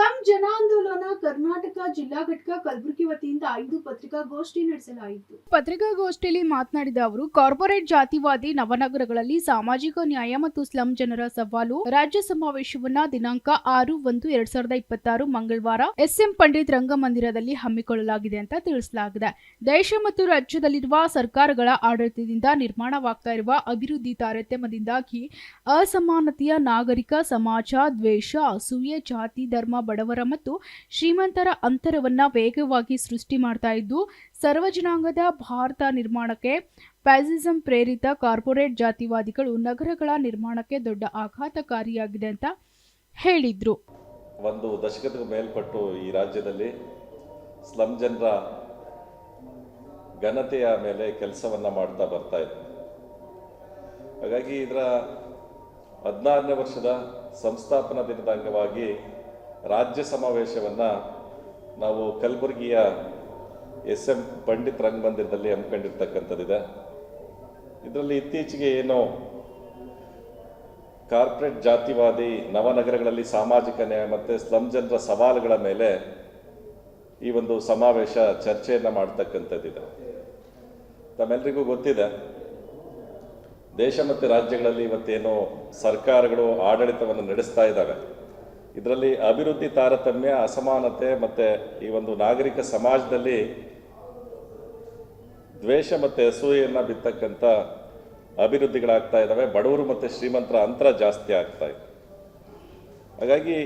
Slum ಜನಾಂದೋಲನ ಕರ್ನಾಟಕ ಜಿಲ್ಲಾ ಘಟಕ ಕಲಬುರಗಿ ವತಿಯಿಂದ ಐದು ಪತ್ರಿಕಾಗೋಷ್ಠಿ ನಡೆಸಲಾಯಿತು. ಪತ್ರಿಕಾಗೋಷ್ಠಿಯಲ್ಲಿ ಮಾತನಾಡಿದ ಅವರು, ಕಾರ್ಪೊರೇಟ್ ಜಾತಿವಾದಿ ನವನಗರಗಳಲ್ಲಿ ಸಾಮಾಜಿಕ ನ್ಯಾಯ ಮತ್ತು ಸ್ಲಂ ಜನರ ಸವಾಲು, ರಾಜ್ಯ ಸಮಾವೇಶವನ್ನ ದಿನಾಂಕ ಆರು ಒಂದು ಎರಡ್ ಸಾವಿರದ ಇಪ್ಪತ್ತಾರು ಮಂಗಳವಾರ ಎಸ್ಎಂ ಪಂಡಿತ್ ರಂಗಮಂದಿರದಲ್ಲಿ ಹಮ್ಮಿಕೊಳ್ಳಲಾಗಿದೆ ಅಂತ ತಿಳಿಸಲಾಗಿದೆ. ದೇಶ ಮತ್ತು ರಾಜ್ಯದಲ್ಲಿರುವ ಸರ್ಕಾರಗಳ ಆಡಳಿತದಿಂದ ನಿರ್ಮಾಣವಾಗ್ತಾ ಇರುವ ಅಭಿವೃದ್ಧಿ ತಾರತಮ್ಯದಿಂದಾಗಿ ಅಸಮಾನತೆಯ ನಾಗರಿಕ ಸಮಾಜ, ದ್ವೇಷ, ಅಸೂಯೆ, ಜಾತಿ, ಧರ್ಮ ಬಡವರ ಮತ್ತು ಶ್ರೀಮಂತರ ಅಂತರವನ್ನು ವೇಗವಾಗಿ ಸೃಷ್ಟಿ ಮಾಡ್ತಾ ಇದ್ದು ಸರ್ವಜನಾಂಗದ ಭಾರತ ನಿರ್ಮಾಣಕ್ಕೆ ಫ್ಯಾಸಿಸಂ ಪ್ರೇರಿತ ಕಾರ್ಪೊರೇಟ್ ಜಾತಿವಾದಿಗಳು ನಗರಗಳ ನಿರ್ಮಾಣಕ್ಕೆ ದೊಡ್ಡ ಆಘಾತಕಾರಿಯಾಗಿದೆ ಅಂತ ಹೇಳಿದ್ರು. ಒಂದು ದಶಕದ ಮೇಲ್ಪಟ್ಟು ಈ ರಾಜ್ಯದಲ್ಲಿ ಸ್ಲಮ್ ಜನರ ಘನತೆಯ ಮೇಲೆ ಕೆಲಸವನ್ನು ಮಾಡ್ತಾ ಬರ್ತಾ ಇದೆ. ಹಾಗಾಗಿ ಇದರ ಹದಿನಾರನೇ ವರ್ಷದ ಸಂಸ್ಥಾಪನಾ ದಿನದ ಅಂಗವಾಗಿ ರಾಜ್ಯ ಸಮಾವೇಶವನ್ನು ನಾವು ಕಲಬುರಗಿಯ ಎಸ್ ಎಂ ಪಂಡಿತ್ ರಂಗಮಂದಿರದಲ್ಲಿ ಹಮ್ಮಿಕೊಂಡಿರ್ತಕ್ಕಂಥದ್ದಿದೆ. ಇದರಲ್ಲಿ ಇತ್ತೀಚೆಗೆ ಏನು ಕಾರ್ಪೊರೇಟ್ ಜಾತಿವಾದಿ ನವನಗರಗಳಲ್ಲಿ ಸಾಮಾಜಿಕ ನ್ಯಾಯ ಮತ್ತು ಸ್ಲಮ್ ಜನರ ಸವಾಲುಗಳ ಮೇಲೆ ಈ ಒಂದು ಸಮಾವೇಶ ಚರ್ಚೆಯನ್ನು ಮಾಡ್ತಕ್ಕಂಥದ್ದಿದೆ. ತಮ್ಮೆಲ್ಲರಿಗೂ ಗೊತ್ತಿದೆ, ದೇಶ ಮತ್ತು ರಾಜ್ಯಗಳಲ್ಲಿ ಇವತ್ತೇನು ಸರ್ಕಾರಗಳು ಆಡಳಿತವನ್ನು ನಡೆಸ್ತಾ ಇದ್ದಾವೆ. ಇದರಲ್ಲಿ ಅಭಿವೃದ್ಧಿ ತಾರತಮ್ಯ, ಅಸಮಾನತೆ ಮತ್ತು ಈ ಒಂದು ನಾಗರಿಕ ಸಮಾಜದಲ್ಲಿ ದ್ವೇಷ ಮತ್ತು ಅಸೂಯೆಯನ್ನು ಬಿತ್ತಕ್ಕಂಥ ಅಭಿವೃದ್ಧಿಗಳಾಗ್ತಾ ಇದ್ದಾವೆ ಬಡವರು ಮತ್ತು ಶ್ರೀಮಂತರ ಅಂತರ ಜಾಸ್ತಿ ಆಗ್ತಾ ಇದೆ. ಹಾಗಾಗಿ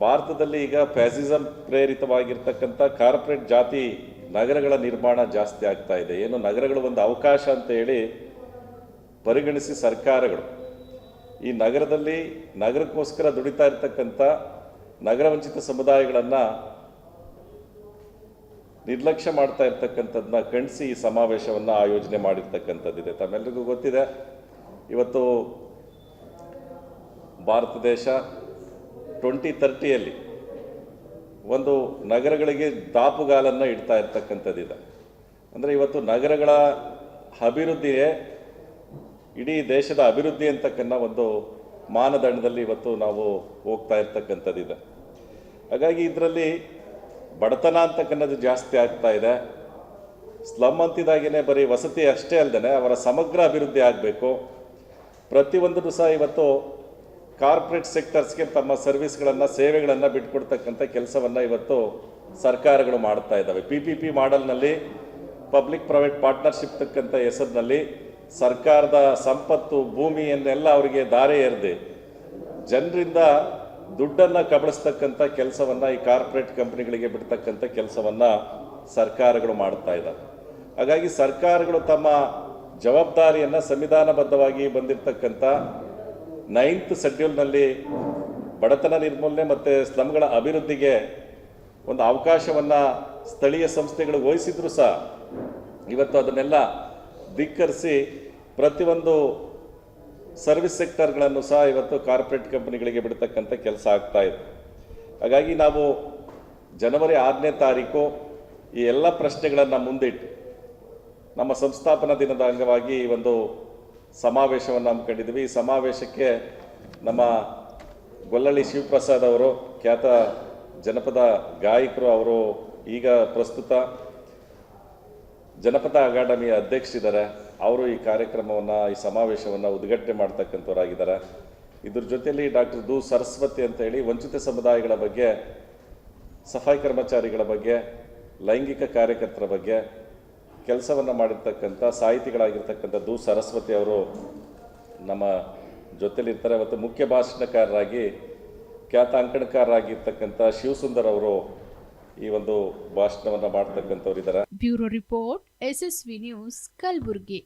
ಭಾರತದಲ್ಲಿ ಈಗ ಫ್ಯಾಸಿಸಂ ಪ್ರೇರಿತವಾಗಿರ್ತಕ್ಕಂಥ ಕಾರ್ಪೊರೇಟ್ ಜಾತಿ ನಗರಗಳ ನಿರ್ಮಾಣ ಜಾಸ್ತಿ ಆಗ್ತಾ ಇದೆ. ಏನು ನಗರಗಳು ಒಂದು ಅವಕಾಶ ಅಂತ ಹೇಳಿ ಪರಿಗಣಿಸಿ ಸರ್ಕಾರಗಳು ಈ ನಗರದಲ್ಲಿ ನಗರಕ್ಕೋಸ್ಕರ ದುಡಿತಾ ಇರ್ತಕ್ಕಂಥ ನಗರ ವಂಚಿತ ಸಮುದಾಯಗಳನ್ನು ನಿರ್ಲಕ್ಷ್ಯ ಮಾಡ್ತಾ ಇರ್ತಕ್ಕಂಥದ್ದನ್ನ ಖಂಡಿಸಿ ಈ ಸಮಾವೇಶವನ್ನು ಆಯೋಜನೆ ಮಾಡಿರ್ತಕ್ಕಂಥದ್ದಿದೆ ತಮ್ಮೆಲ್ಲರಿಗೂ ಗೊತ್ತಿದೆ, ಇವತ್ತು ಭಾರತ ದೇಶ ಟ್ವೆಂಟಿ ತರ್ಟಿಯಲ್ಲಿ ಒಂದು ನಗರಗಳಿಗೆ ದಾಪುಗಾಲನ್ನು ಇಡ್ತಾ ಇರ್ತಕ್ಕಂಥದ್ದಿದೆ. ಅಂದರೆ ಇವತ್ತು ನಗರಗಳ ಅಭಿವೃದ್ಧಿಯೇ ಇಡೀ ದೇಶದ ಅಭಿವೃದ್ಧಿ ಅಂತಕ್ಕಂಥ ಒಂದು ಮಾನದಂಡದಲ್ಲಿ ಇವತ್ತು ನಾವು ಹೋಗ್ತಾ ಇರ್ತಕ್ಕಂಥದ್ದಿದೆ. ಹಾಗಾಗಿ ಇದರಲ್ಲಿ ಬಡತನ ಅಂತಕ್ಕನ್ನೋದು ಜಾಸ್ತಿ ಆಗ್ತಾ ಇದೆ. ಸ್ಲಮ್ ಅಂತಿದಾಗೇ ಬರೀ ವಸತಿ ಅಷ್ಟೇ ಅಲ್ಲದೆ ಅವರ ಸಮಗ್ರ ಅಭಿವೃದ್ಧಿ ಆಗಬೇಕು. ಪ್ರತಿಯೊಂದನ್ನು ಸಹ ಇವತ್ತು ಕಾರ್ಪೊರೇಟ್ ಸೆಕ್ಟರ್ಸ್ಗೆ ತಮ್ಮ ಸರ್ವಿಸ್ಗಳನ್ನು, ಸೇವೆಗಳನ್ನು ಬಿಟ್ಕೊಡ್ತಕ್ಕಂಥ ಕೆಲಸವನ್ನು ಇವತ್ತು ಸರ್ಕಾರಗಳು ಮಾಡ್ತಾ ಇದ್ದಾವೆ. ಪಿ ಪಿ ಪಿ ಮಾಡೆಲ್ನಲ್ಲಿ ಪಬ್ಲಿಕ್ ಪ್ರೈವೇಟ್ ಪಾರ್ಟ್ನರ್ಶಿಪ್ ತಕ್ಕಂಥ ಹೆಸರಿನಲ್ಲಿ ಸರ್ಕಾರದ ಸಂಪತ್ತು ಭೂಮಿಯನ್ನೆಲ್ಲ ಅವರಿಗೆ ದಾರೆ ಎರೆದು ಜನರಿಂದ ದುಡ್ಡನ್ನು ಕಬಳಿಸ್ತಕ್ಕಂಥ ಕೆಲಸವನ್ನು ಈ ಕಾರ್ಪೊರೇಟ್ ಕಂಪ್ನಿಗಳಿಗೆ ಬಿಡ್ತಕ್ಕಂಥ ಕೆಲಸವನ್ನು ಸರ್ಕಾರಗಳು ಮಾಡ್ತಾ ಇದ್ದಾವೆ ಹಾಗಾಗಿ ಸರ್ಕಾರಗಳು ತಮ್ಮ ಜವಾಬ್ದಾರಿಯನ್ನು ಸಂವಿಧಾನಬದ್ಧವಾಗಿ ಬಂದಿರತಕ್ಕಂಥ ನೈನ್ತ್ ಶೆಡ್ಯೂಲ್ನಲ್ಲಿ ಬಡತನ ನಿರ್ಮೂಲನೆ ಮತ್ತು ಸ್ಲಮ್ಗಳ ಅಭಿವೃದ್ಧಿಗೆ ಒಂದು ಅವಕಾಶವನ್ನು ಸ್ಥಳೀಯ ಸಂಸ್ಥೆಗಳು ವಹಿಸಿದ್ರು ಸಹ ಇವತ್ತು ಅದನ್ನೆಲ್ಲ ಧಿಕ್ಕರಿಸಿ ಪ್ರತಿಯೊಂದು ಸರ್ವಿಸ್ ಸೆಕ್ಟರ್ಗಳನ್ನು ಸಹ ಇವತ್ತು ಕಾರ್ಪೊರೇಟ್ ಕಂಪನಿಗಳಿಗೆ ಬಿಡ್ತಕ್ಕಂಥ ಕೆಲಸ ಆಗ್ತಾ ಇದೆ. ಹಾಗಾಗಿ ನಾವು ಜನವರಿ ಆರನೇ ತಾರೀಕು ಈ ಎಲ್ಲ ಪ್ರಶ್ನೆಗಳನ್ನು ಮುಂದಿಟ್ಟು ನಮ್ಮ ಸಂಸ್ಥಾಪನಾ ದಿನದ ಅಂಗವಾಗಿ ಈ ಒಂದು ಸಮಾವೇಶವನ್ನು ಹಮ್ಮಿಕೊಂಡಿದ್ವಿ ಈ ಸಮಾವೇಶಕ್ಕೆ ನಮ್ಮ ಗೊಲ್ಲಳ್ಳಿ ಶಿವಪ್ರಸಾದ್ ಅವರು, ಖ್ಯಾತ ಜನಪದ ಗಾಯಕರು ಅವರು ಈಗ ಪ್ರಸ್ತುತ ಜನಪದ ಅಕಾಡೆಮಿಯ ಅಧ್ಯಕ್ಷರಿದ್ದಾರೆ. ಅವರು ಈ ಕಾರ್ಯಕ್ರಮವನ್ನು, ಈ ಸಮಾವೇಶವನ್ನು ಉದ್ಘಾಟನೆ ಮಾಡ್ತಕ್ಕಂಥವರಾಗಿದ್ದಾರೆ. ಇದ್ರ ಜೊತೆಯಲ್ಲಿ ಡಾಕ್ಟರ್ ದು ಸರಸ್ವತಿ ಅಂತ ಹೇಳಿ ವಂಚಿತ ಸಮುದಾಯಗಳ ಬಗ್ಗೆ, ಸಫಾಯಿ ಕರ್ಮಚಾರಿಗಳ ಬಗ್ಗೆ, ಲೈಂಗಿಕ ಕಾರ್ಯಕರ್ತರ ಬಗ್ಗೆ ಕೆಲಸವನ್ನು ಮಾಡಿರ್ತಕ್ಕಂಥ, ಸಾಹಿತಿಗಳಾಗಿರ್ತಕ್ಕಂಥ ದು ಸರಸ್ವತಿ ಅವರು ನಮ್ಮ ಜೊತೆಲಿರ್ತಾರೆ. ಮತ್ತು ಮುಖ್ಯ ಭಾಷಣಕಾರರಾಗಿ, ಖ್ಯಾತ ಅಂಕಣಕಾರರಾಗಿರ್ತಕ್ಕಂಥ ಶಿವಸುಂದರ್ ಅವರು ಈ ಒಂದು ಭಾಷಣವನ್ನು ಮಾಡ್ತಕ್ಕಂಥವ್ರು ಇದ್ದಾರೆ bureau report SSV news Kalaburagi.